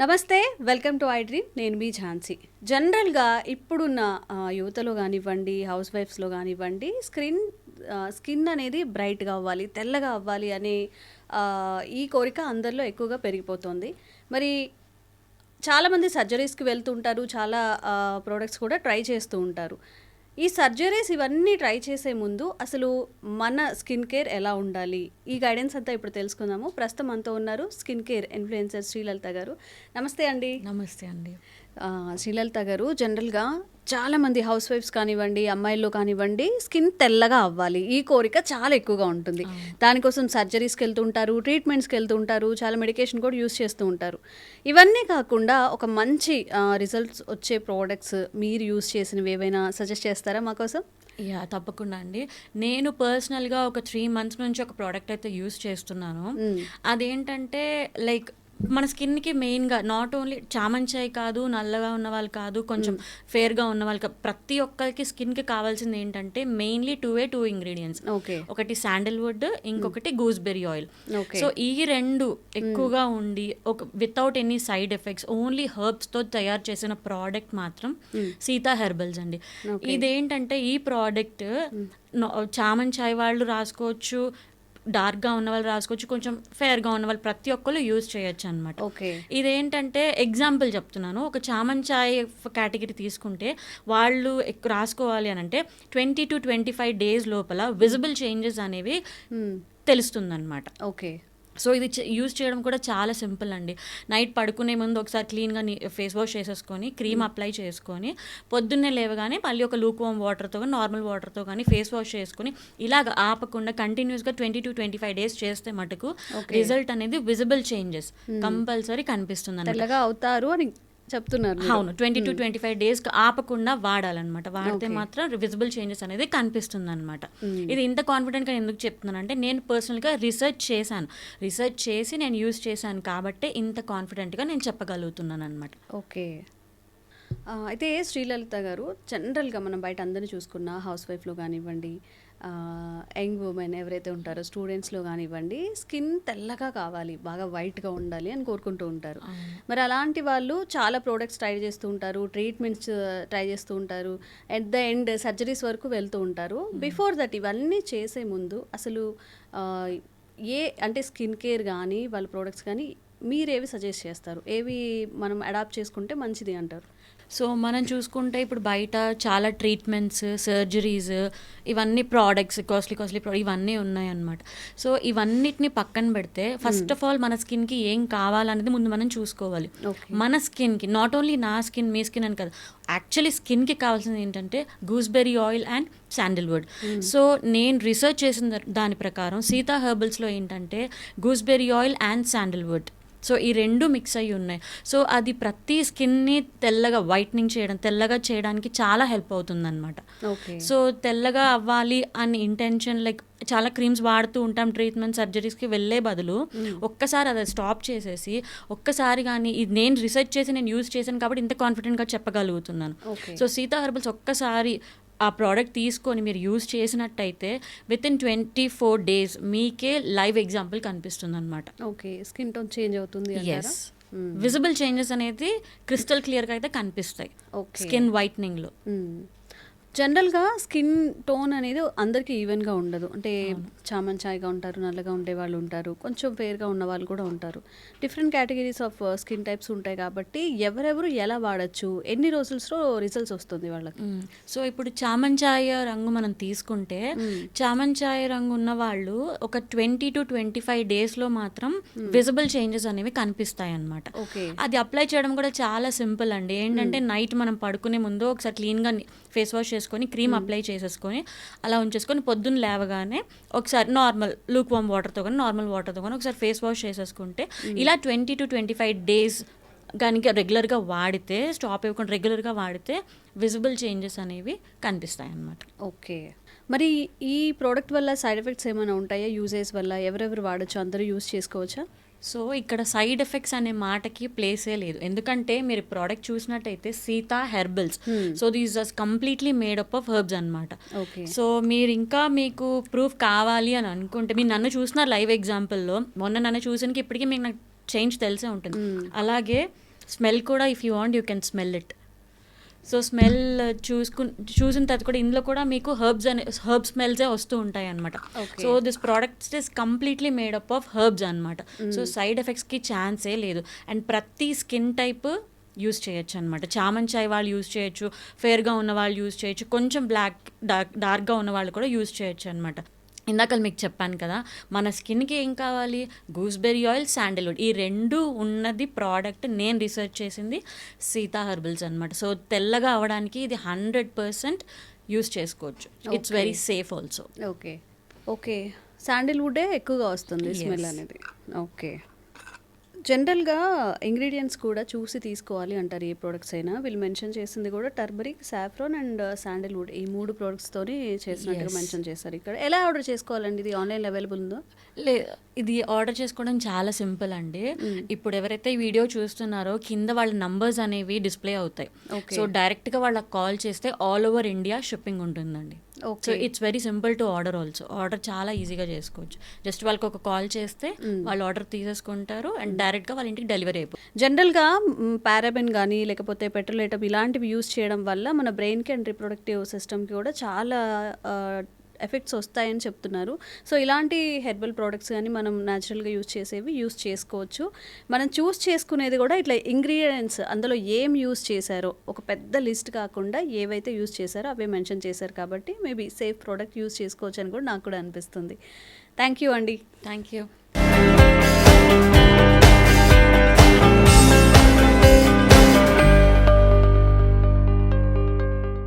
నమస్తే welcome to I dream నేను మీ ఝాన్సీ. జనరల్గా ఇప్పుడున్న యువతలో కానివ్వండి హౌస్ వైఫ్స్లో కానివ్వండి స్క్రీన్ స్కిన్ అనేది బ్రైట్గా అవ్వాలి తెల్లగా అవ్వాలి అనే ఈ కోరిక అందరిలో ఎక్కువగా పెరిగిపోతుంది. మరి చాలామంది సర్జరీస్కి వెళ్తూ ఉంటారు చాలా ప్రోడక్ట్స్ కూడా ట్రై చేస్తూ ఉంటారు. ఈ సర్జరీస్ ఇవన్నీ ట్రై చేసే ముందు అసలు మన స్కిన్ కేర్ ఎలా ఉండాలి? ఈ గైడెన్స్ అంతా ఇప్పుడు తెలుసుకుందాము. ప్రస్తుతం అంతా ఉన్నారు స్కిన్ కేర్ ఇన్ఫ్లుయెన్సర్ శ్రీలలిత గారు. నమస్తే అండి. నమస్తే అండి. శ్రీలలిత గారు జనరల్గా చాలామంది హౌస్ వైఫ్స్ కానివ్వండి అమ్మాయిల్లో కానివ్వండి స్కిన్ తెల్లగా అవ్వాలి. ఈ కోరిక చాలా ఎక్కువగా ఉంటుంది. దానికోసం సర్జరీస్కి వెళ్తుంటారు ట్రీట్మెంట్స్కి వెళ్తుంటారు చాలా మెడికేషన్ కూడా యూస్ చేస్తూ ఉంటారు. ఇవన్నీ కాకుండా ఒక మంచి రిజల్ట్స్ వచ్చే ప్రోడక్ట్స్ మీరు యూస్ చేసినవి ఏవైనా సజెస్ట్ చేస్తారా మా కోసం? యా తప్పకుండా అండి. నేను పర్సనల్గా ఒక త్రీ మంత్స్ నుంచి ఒక ప్రోడక్ట్ అయితే యూస్ చేస్తున్నాను. అదేంటంటే లైక్ మన స్కిన్కి మెయిన్గా నాట్ ఓన్లీ చామంచాయి కాదు నల్లగా ఉన్న వాళ్ళు కాదు కొంచెం ఫేర్గా ఉన్న వాళ్ళు కాదు. ప్రతి ఒక్కరికి స్కిన్కి కావాల్సింది ఏంటంటే mainly two a two ingredients. Okay. ఒకటి శాండిల్వుడ్ ఇంకొకటి గూస్బెర్రీ ఆయిల్. సో ఈ రెండు ఎక్కువగా ఉండి ఒక without any side effects only హర్బ్స్తో తయారు చేసిన ప్రోడక్ట్ మాత్రం సీతా హెర్బల్స్ అండి. ఇదేంటంటే ఈ ప్రోడక్ట్ చామన్ చాయ్ వాళ్ళు రాసుకోవచ్చు డార్క్గా ఉన్న వాళ్ళు రాసుకోవచ్చు కొంచెం ఫేర్గా ఉన్న వాళ్ళు ప్రతి ఒక్కరు యూజ్ చేయొచ్చు అనమాట ఓకే. ఇదేంటంటే ఎగ్జాంపుల్ చెప్తున్నాను. ఒక చామన్ చాయ్ కేటగిరీ తీసుకుంటే వాళ్ళు రాసుకోవాలి అని అంటే twenty two twenty five days లోపల విజిబుల్ చేంజెస్ అనేవి తెలుస్తుందన్నమాట. ఓకే. సో ఇది యూజ్ చేయడం కూడా చాలా సింపుల్ అండి. నైట్ పడుకునే ముందు ఒకసారి క్లీన్గా ఫేస్ వాష్ చేసేసుకొని క్రీమ్ అప్లై చేసుకొని పొద్దున్నే లేవగానే మళ్ళీ ఒక లూక్ వామ్ వాటర్తో కానీ నార్మల్ వాటర్తో కానీ ఫేస్ వాష్ చేసుకొని ఇలాగ ఆపకుండా కంటిన్యూస్గా twenty to twenty five days చేస్తే మటుకు రిజల్ట్ అనేది విజిబుల్ చేంజెస్ కంపల్సరీ కనిపిస్తుంది అవుతారు అని చెప్తున్నారు. అవును twenty to twenty five days ఆపకుండా వాడాలన్నమాట. వాడితే మాత్రం విజిబుల్ చేంజెస్ అనేది కనిపిస్తుంది అనమాట ఇది ఇంత కాన్ఫిడెంట్గా ఎందుకు చెప్తున్నానంటే నేను పర్సనల్గా రీసెర్చ్ చేశాను. రీసెర్చ్ చేసి నేను యూస్ చేశాను కాబట్టి ఇంత కాన్ఫిడెంట్గా నేను చెప్పగలుగుతున్నాను అనమాట ఓకే. అయితే శ్రీలలిత గారు జనరల్గా మనం బయట అందరిని చూసుకున్న హౌస్ వైఫ్లో కానివ్వండి యంగ్ ఉమెన్ ఎవరైతే ఉంటారో స్టూడెంట్స్లో కానివ్వండి స్కిన్ తెల్లగా కావాలి బాగా వైట్గా ఉండాలి అని కోరుకుంటూ ఉంటారు. మరి అలాంటి వాళ్ళు చాలా ప్రోడక్ట్స్ ట్రై చేస్తూ ఉంటారు ట్రీట్మెంట్స్ ట్రై చేస్తూ ఉంటారు ఎట్ ద ఎండ్ సర్జరీస్ వరకు వెళ్తూ ఉంటారు. బిఫోర్ దట్ ఇవన్నీ చేసే ముందు అసలు ఏ అంటే స్కిన్ కేర్ కానీ వాళ్ళ ప్రోడక్ట్స్ కానీ మీరేవి సజెస్ట్ చేస్తారు? ఏవి మనం అడాప్ట్ చేసుకుంటే మంచిది అంటారు? సో మనం చూసుకుంటే ఇప్పుడు బయట చాలా ట్రీట్మెంట్స్ సర్జరీస్ ఇవన్నీ ప్రోడక్ట్స్ కాస్ట్లీ కాస్ట్లీ ప్రో ఇవన్నీ ఉన్నాయన్నమాట. సో ఇవన్నిటిని పక్కన పెడితే ఫస్ట్ ఆఫ్ ఆల్ మన స్కిన్కి ఏం కావాలనేది ముందు మనం చూసుకోవాలి. మన స్కిన్కి నాట్ ఓన్లీ నా స్కిన్ మీ స్కిన్ అని కాదు యాక్చువల్లీ స్కిన్కి కావాల్సింది ఏంటంటే gooseberry oil and sandalwood so నేను రీసెర్చ్ చేసిన దాని ప్రకారం సీతా హెర్బల్స్లో ఏంటంటే gooseberry oil and sandalwood so ఈ రెండు మిక్స్ అయ్యి ఉన్నాయి. సో అది ప్రతి స్కిన్ని తెల్లగా వైట్నింగ్ చేయడం తెల్లగా చేయడానికి చాలా హెల్ప్ అవుతుంది ఓకే. సో తెల్లగా అవ్వాలి అని ఇంటెన్షన్ లైక్ చాలా క్రీమ్స్ వాడుతూ ఉంటాం ట్రీట్మెంట్ సర్జరీస్కి వెళ్ళే బదులు ఒక్కసారి అది స్టాప్ చేసేసి ఒక్కసారి కానీ ఇది నేను రీసెర్చ్ చేసి నేను యూజ్ చేశాను కాబట్టి ఇంత కాన్ఫిడెంట్గా చెప్పగలుగుతున్నాను. సో సీతా హెర్బల్స్ ఒక్కసారి ఆ ప్రోడక్ట్ తీసుకొని మీరు యూజ్ చేసినట్టయితే within twenty four days మీకే లైవ్ ఎగ్జాంపుల్ కనిపిస్తుంది అనమాట ఓకే స్కిన్ టోన్ చేంజ్ అవుతుంది ఎస్ విజిబుల్ చేంజెస్ అనేది క్రిస్టల్ క్లియర్గా అయితే కనిపిస్తాయి. స్కిన్ వైట్నింగ్లో జనరల్గా స్కిన్ టోన్ అనేది అందరికీ ఈవెన్గా ఉండదు. అంటే చామన్ ఛాయ్గా ఉంటారు నల్లగా ఉండే వాళ్ళు ఉంటారు కొంచెం ఫేర్గా ఉన్న వాళ్ళు కూడా ఉంటారు. Different categories of skin types ఉంటాయి కాబట్టి ఎవరెవరు ఎలా వాడచ్చు ఎన్ని రోజుల్లో రిజల్ట్స్ వస్తుంది వాళ్ళకి. సో ఇప్పుడు చామంచాయ రంగు మనం తీసుకుంటే చామంచాయ రంగు ఉన్న వాళ్ళు ఒక ట్వంటీ టు ట్వంటీ ఫైవ్ డేస్లో మాత్రం విజిబుల్ చేంజెస్ అనేవి కనిపిస్తాయి అన్నమాట ఓకే. అది అప్లై చేయడం కూడా చాలా సింపుల్ అండి. ఏంటంటే నైట్ మనం పడుకునే ముందు ఒకసారి క్లీన్గా ఫేస్ వాష్ చేసుకొని క్రీమ్ అప్లై చేసేసుకొని అలా ఉంచేసుకొని పొద్దున్న లేవగానే ఒకసారి నార్మల్ లూక్ వామ్ వాటర్తో కానీ నార్మల్ వాటర్తో కానీ ఒకసారి ఫేస్ వాష్ చేసేసుకుంటే ఇలా twenty to twenty five days కనుక రెగ్యులర్గా వాడితే స్టాప్ ఇవ్వకుండా రెగ్యులర్గా వాడితే విజిబుల్ చేంజెస్ అనేవి కనిపిస్తాయి అన్నమాట ఓకే. మరి ఈ ప్రోడక్ట్ వల్ల సైడ్ ఎఫెక్ట్స్ ఏమైనా ఉంటాయా? యూజెస్ వల్ల ఎవరెవరు వాడచ్చు? అందరూ యూజ్ చేసుకోవచ్చా? సో ఇక్కడ సైడ్ ఎఫెక్ట్స్ అనే మాటకి ప్లేసే లేదు. ఎందుకంటే మీరు ప్రోడక్ట్ చూసినట్టయితే Sita herbals. So these are completely made up of herbs అనమాట ఓకే సో మీరు ఇంకా మీకు ప్రూఫ్ కావాలి అని అనుకుంటే మీరు నన్ను చూసిన లైవ్ ఎగ్జాంపుల్లో మొన్న నన్ను చూసానికి ఇప్పటికీ మీకు నాకు చేంజ్ తెలిసే ఉంటుంది. అలాగే స్మెల్ కూడా if you want you can smell it so smell చూసుకు చూసిన తర్వాత కూడా ఇందులో కూడా మీకు హర్బ్స్ అనే హర్బ్ స్మెల్సే వస్తూ ఉంటాయి అనమాట. So this products is completely made up of herbs అనమాట సో సైడ్ ఎఫెక్ట్స్కి ఛాన్సే లేదు. అండ్ ప్రతి స్కిన్ టైప్ యూస్ చేయొచ్చు అనమాట చామన్ చాయ్ వాళ్ళు యూస్ చేయొచ్చు ఫేర్గా ఉన్న వాళ్ళు యూస్ చేయొచ్చు కొంచెం బ్లాక్ డార్క్ డార్క్గా ఉన్న వాళ్ళు కూడా యూస్ చేయొచ్చు అనమాట ఇందాక మీకు చెప్పాను కదా మన స్కిన్కి ఏం కావాలి? గూస్బెర్రీ ఆయిల్ శాండిల్వుడ్ ఈ రెండు ఉన్నది ప్రోడక్ట్ నేను రీసెర్చ్ చేసింది సీతా హెర్బల్స్ అనమాట సో తెల్లగా అవడానికి ఇది హండ్రెడ్ పర్సెంట్ యూస్ చేసుకోవచ్చు. It's. Very safe also okay. Okay. శాండిల్వుడే ఎక్కువగా వస్తుంది స్మెల్. అనేది. ఓకే. జనరల్గా ఇంగ్రీడియంట్స్ కూడా చూసి తీసుకోవాలి అంటారు ఏ ప్రోడక్ట్స్ అయినా. వీళ్ళు మెన్షన్ చేసింది కూడా టర్మరిక్ సాఫ్రాన్ అండ్ శాండిల్వుడ్ ఈ మూడు ప్రోడక్ట్స్తోని చేసినట్టుగా. మెన్షన్ చేస్తారు ఇక్కడ. ఎలా ఆర్డర్ చేసుకోవాలండి? ఇది ఆన్లైన్ అవైలబుల్ ఉందో? లే ఇది ఆర్డర్ చేసుకోవడం చాలా సింపుల్ అండి. ఇప్పుడు ఎవరైతే ఈ వీడియో చూస్తున్నారో కింద వాళ్ళ నంబర్స్ అనేవి డిస్ప్లే అవుతాయి. సో డైరెక్ట్గా వాళ్ళకి కాల్ చేస్తే ఆల్ ఓవర్ ఇండియా షిప్పింగ్ ఉంటుందండి. So okay it's very simple to order also order చాలా ఈజీగా చేసుకోవచ్చు. జస్ట్ వాళ్ళకి ఒక కాల్ చేస్తే వాళ్ళు ఆర్డర్ తీసేసుకుంటారు అండ్ డైరెక్ట్గా వాళ్ళ ఇంటికి డెలివరీ అయిపోతుంది జనరల్గా పారాబెన్ కానీ లేకపోతే పెట్రోలేటం ఇలాంటివి యూస్ చేయడం వల్ల మన బ్రెయిన్కి అండ్ రిప్రొడక్టివ్ సిస్టమ్కి కూడా చాలా ఎఫెక్ట్స్ వస్తాయని చెప్తున్నారు. సో ఇలాంటి హెర్బల్ ప్రోడక్ట్స్ కానీ మనం న్యాచురల్గా యూస్ చేసేవి యూస్ చేసుకోవచ్చు. మనం చూస్ చేసుకునేది కూడా ఇట్లా ఇంగ్రీడియంట్స్ అందులో ఏం యూస్ చేశారో ఒక పెద్ద లిస్ట్ కాకుండా ఏవైతే యూస్ చేశారో అవే మెన్షన్ చేశారు కాబట్టి మేబీ సేఫ్ ప్రోడక్ట్ యూస్ చేసుకోవచ్చు అని కూడా నాకు కూడా అనిపిస్తుంది. థ్యాంక్ యూ అండి. Thank you